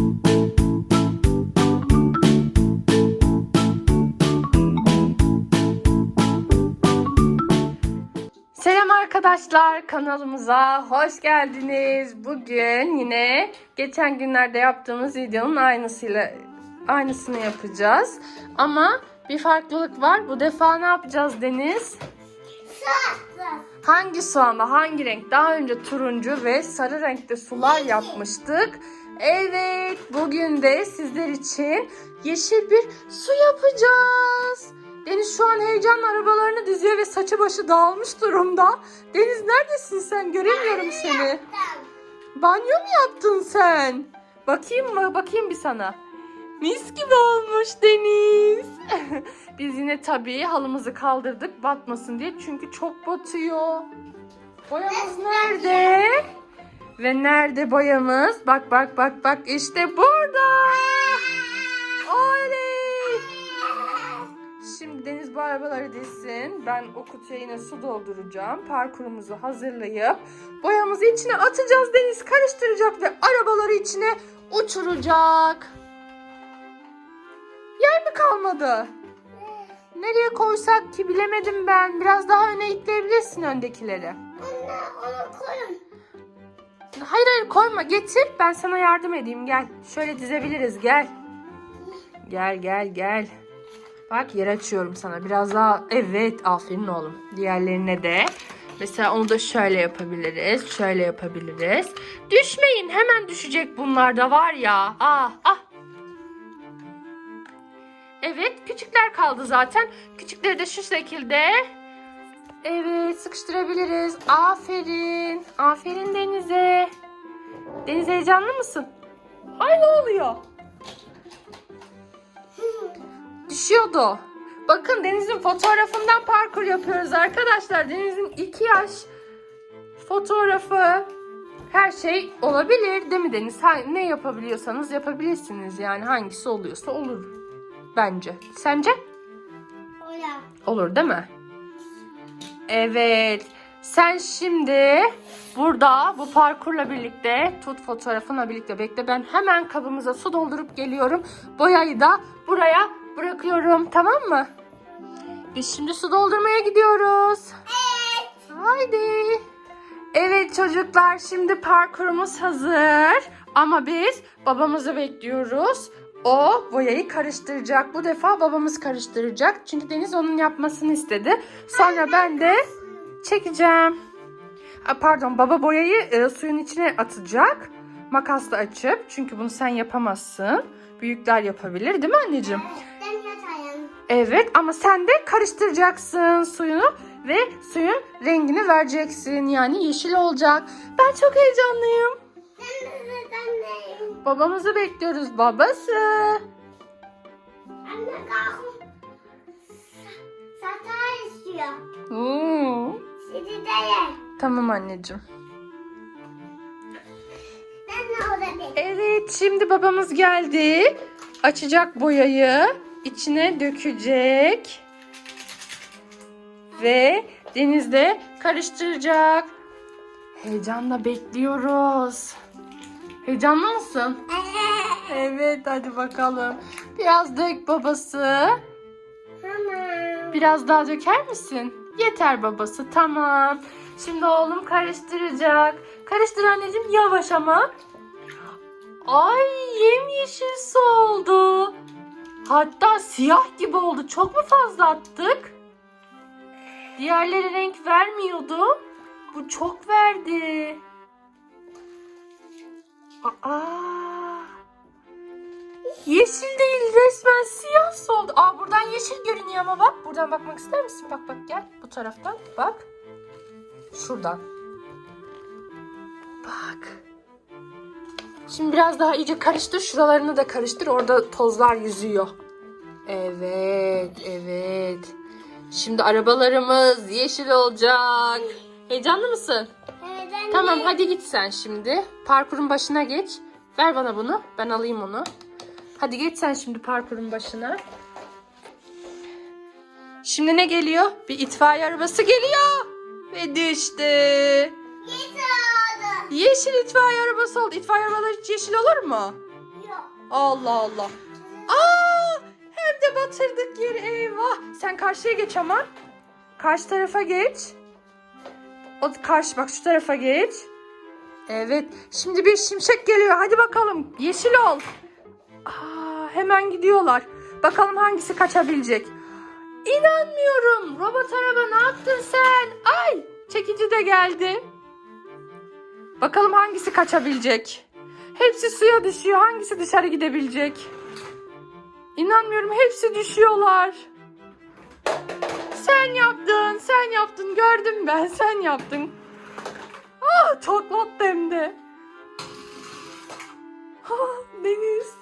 Selam arkadaşlar kanalımıza hoş geldiniz. Bugün yine geçen günlerde yaptığımız videonun aynısıyla aynısını yapacağız. Ama bir farklılık var. Bu defa ne yapacağız Deniz? Hangi soğanla hangi renk? Daha önce turuncu ve sarı renkte sular yapmıştık. Evet, bugün de sizler için yeşil bir su yapacağız. Deniz şu an heyecanla arabalarını diziyor ve saçı başı dağılmış durumda. Deniz neredesin sen? Göremiyorum seni. Banyo mu yaptın sen? Bakayım mı? Bakayım bir sana. Mis gibi olmuş Deniz. Biz yine tabii halımızı kaldırdık batmasın diye çünkü çok batıyor. Boyamız nerede? Ve nerede boyamız? Bak bak bak bak işte burada. Oley! Şimdi Deniz bu arabaları dizsin. Ben o kutuya yine su dolduracağım. Parkurumuzu hazırlayıp boyamızı içine atacağız. Deniz karıştıracak ve arabaları içine uçuracak. Yer mi kalmadı? Nereye koysak ki bilemedim ben. Biraz daha öne itleyebilirsin öndekileri. Anne onu koyun. Hayır hayır koyma getir ben sana yardım edeyim gel. Şöyle dizebiliriz gel. Gel gel gel. Bak yer açıyorum sana biraz daha evet aferin oğlum. Diğerlerine de. Mesela onu da şöyle yapabiliriz. Şöyle yapabiliriz. Düşmeyin hemen düşecek bunlar da var ya. Ah ah. Evet küçükler kaldı zaten. Küçükleri de şu şekilde. Evet sıkıştırabiliriz. Aferin. Aferin Deniz'e. Deniz heyecanlı mısın? Ay ne oluyor? Düşüyordu. Bakın Deniz'in fotoğrafından parkur yapıyoruz arkadaşlar. Deniz'in iki yaş fotoğrafı. Her şey olabilir değil mi Deniz? Ne yapabiliyorsanız yapabilirsiniz. Yani hangisi oluyorsa olur. Bence. Sence? Oya. Olur değil mi? Evet. Sen şimdi burada bu parkurla birlikte tut fotoğrafınla birlikte bekle. Ben hemen kabımıza su doldurup geliyorum. Boyayı da buraya bırakıyorum. Tamam mı? Biz şimdi su doldurmaya gidiyoruz. Evet. Haydi. Evet çocuklar şimdi parkurumuz hazır. Ama biz babamızı bekliyoruz. O boyayı karıştıracak. Bu defa babamız karıştıracak. Çünkü Deniz onun yapmasını istedi. Sonra ben de çekeceğim. Aa, pardon baba boyayı e, suyun içine atacak. Makasla açıp. Çünkü bunu sen yapamazsın. Büyükler yapabilir değil mi anneciğim? Evet ama sen de karıştıracaksın suyunu ve suyun rengini vereceksin. Yani yeşil olacak. Ben çok heyecanlıyım. Babamızı bekliyoruz babası. Anne kalkın. Satar istiyor. Oo, Sizi de ye. tamam anneciğim. Ben de orada bir. Evet şimdi babamız geldi. Açacak boyayı. içine dökecek. Ve denizde karıştıracak. Heyecanla bekliyoruz. Heyecanlı mısın? Evet hadi bakalım. Biraz dök babası. Tamam. Biraz daha döker misin? Yeter babası tamam. Şimdi oğlum karıştıracak. Karıştır anneciğim yavaş ama. Ay yemyeşil su oldu. Hatta siyah gibi oldu. Çok mu fazla attık? Diğerleri renk vermiyordu. Bu çok verdi. Aa. Yeşil değil resmen siyah soldu. Aa buradan yeşil görünüyor ama bak. Buradan bakmak ister misin? Bak bak gel bu taraftan bak. Şuradan. Bak. Şimdi biraz daha iyice karıştır. Şuralarını da karıştır. Orada tozlar yüzüyor. Evet, evet. Şimdi arabalarımız yeşil olacak. Heyecanlı mısın? Tamam hadi git sen şimdi. Parkurun başına geç. Ver bana bunu. Ben alayım onu. Hadi geç sen şimdi parkurun başına. Şimdi ne geliyor? Bir itfaiye arabası geliyor. Ve düştü. Git oldu. Yeşil itfaiye arabası oldu. İtfaiye arabaları hiç yeşil olur mu? Yok. Allah Allah. Aa, hem de batırdık yeri eyvah. Sen karşıya geç ama. Karşı tarafa geç. O karşı bak şu tarafa geç. Evet. Şimdi bir şimşek geliyor. Hadi bakalım. Yeşil ol. Aa, hemen gidiyorlar. Bakalım hangisi kaçabilecek. İnanmıyorum. Robot araba ne yaptın sen? Ay, çekici de geldi. Bakalım hangisi kaçabilecek. Hepsi suya düşüyor. Hangisi dışarı gidebilecek? İnanmıyorum. Hepsi düşüyorlar. Sen yaptın. Sen yaptın. Gördüm ben. Sen yaptın. Ah, çok hem de. Ah, Deniz.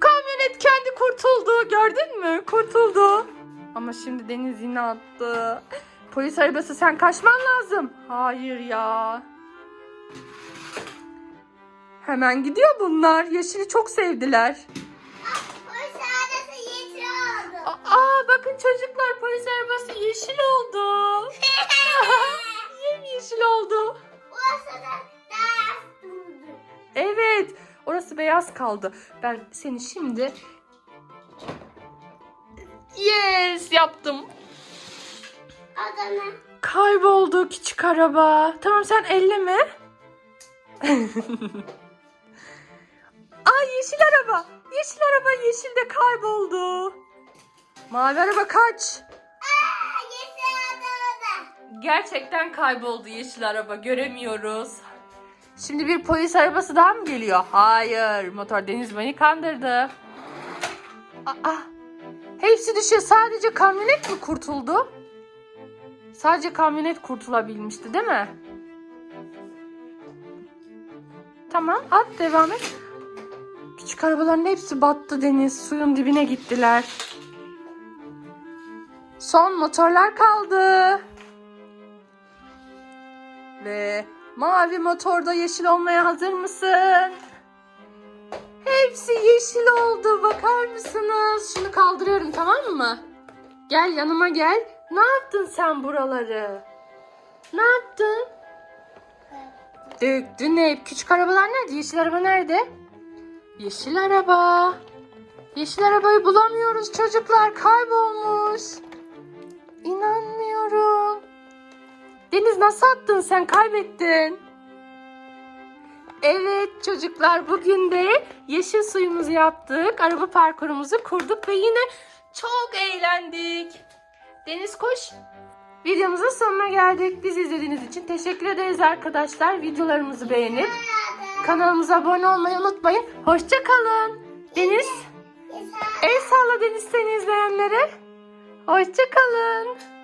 Kamyonet kendi kurtuldu. Gördün mü? Kurtuldu. Ama şimdi Deniz yine attı. Polis arabası sen kaçman lazım. Hayır ya. Hemen gidiyor bunlar. Yeşili çok sevdiler. Bu sadece yeşil oldu. Aa bakın çocuklar polis arabası yeşil oldu. Yem yeşil oldu. Burası da beyaz durdu. Evet orası beyaz kaldı. Ben seni şimdi Yes yaptım. Adana. Kayboldu küçük araba. Tamam sen elleme. Ay yeşil araba. Yeşil araba yeşilde kayboldu. Mavi araba kaç. Aa, yeşil adada. Gerçekten kayboldu yeşil araba. Göremiyoruz. Şimdi bir polis arabası daha mı geliyor? Hayır. Motor Deniz beni kandırdı. Aa, hepsi düşüyor. Sadece kamyonet mi kurtuldu? Sadece kamyonet kurtulabilmişti değil mi? Tamam at devam et. Küçük arabaların hepsi battı Deniz. Suyun dibine gittiler. Son motorlar kaldı. Ve mavi motorda yeşil olmaya hazır mısın? Hepsi yeşil oldu. Bakar mısınız? Şunu kaldırıyorum tamam mı? Gel yanıma gel. Ne yaptın sen buraları? Ne yaptın? Döktün hep. Küçük arabalar nerede? Yeşil araba nerede? Yeşil araba. Yeşil arabayı bulamıyoruz çocuklar. Kaybolmuş. Deniz nasıl attın sen kaybettin. Evet çocuklar bugün de yeşil suyumuzu yaptık. Araba parkurumuzu kurduk ve yine çok eğlendik. Deniz koş. Videomuzun sonuna geldik. Bizi izlediğiniz için teşekkür ederiz arkadaşlar. Videolarımızı beğenip kanalımıza abone olmayı unutmayın. Hoşça kalın. Deniz el salla Deniz seni izleyenlere. Hoşça kalın.